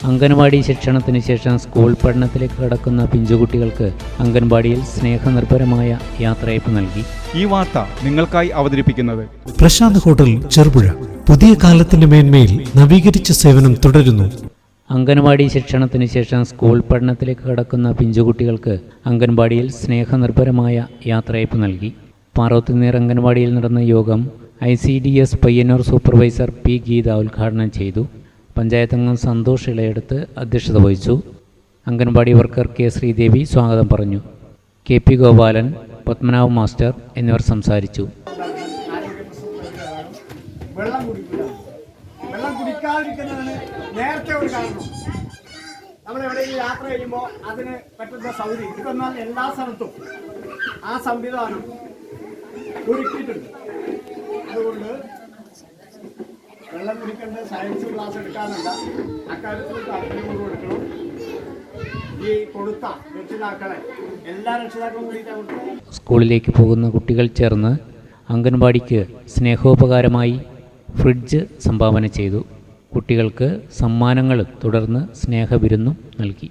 അംഗൻവാടി ശിക്ഷണത്തിന് ശേഷം സ്കൂൾ പഠനത്തിലേക്ക് കടക്കുന്ന പിഞ്ചുകുട്ടികൾക്ക് അംഗൻവാടിയിൽ സ്നേഹനിർഭരമായ യാത്രയപ്പ് നൽകി. ഈ വാർത്ത നിങ്ങൾക്കായി അവതരിപ്പിക്കുന്നത് പ്രശാന്ത് ഹോട്ടൽ ചെറുപുഴ. പുതിയ കാലത്തിന്റെ മേന്മയിൽ നവീകരിച്ച സേവനം തുടരുന്നു. അംഗൻവാടി ശിക്ഷണത്തിന് ശേഷം സ്കൂൾ പഠനത്തിലേക്ക് കടക്കുന്ന പിഞ്ചുകുട്ടികൾക്ക് അംഗൻവാടിയിൽ സ്നേഹനിർഭരമായ യാത്രയപ്പ് നൽകി. പാറോത്തുനീർ അംഗൻവാടിയിൽ നടന്ന യോഗം I C D S Payyanur supervisor P Geetha ഉദ്ഘാടനം ചെയ്തു. പഞ്ചായത്ത് അംഗം സന്തോഷ് ഇളയെടുത്ത് അധ്യക്ഷത വഹിച്ചു. അംഗൻവാടി വർക്കർ കെ ശ്രീദേവി സ്വാഗതം പറഞ്ഞു. K P Gopalan Padmanabha master എന്നിവർ സംസാരിച്ചു. വെള്ളം കുടിക്കുക. വെള്ളം കുടിക്കാതിരിക്കുന്നതിന് നേരത്തെ ഒരു കാരണം. നമ്മൾ എവിടെയെങ്കിലും യാത്ര ചെയ്യുമ്പോൾ അതിന് പറ്റുന്ന സൗകര്യം. ഇതെന്നാൽ എല്ലാ സ്ഥലത്തും ആ സംവിധാനം ഒരുക്കിയിട്ടുണ്ട്. വെള്ളം സയൻസ് ക്ലാസ് എടുക്കാനല്ല. അക്കാര്യത്തിൽ താല്പര്യം കൊടുക്കണം ഈ എല്ലാ സ്കൂളിലേക്ക് പോകുന്ന കുട്ടികൾ ചേർന്ന് അംഗൻവാടിക്ക് സ്നേഹോപകാരമായി ഫ്രിഡ്ജ് സംഭാവന ചെയ്തു. കുട്ടികൾക്ക് സമ്മാനങ്ങളും തുടർന്ന് സ്നേഹവിരുന്നും നൽകി.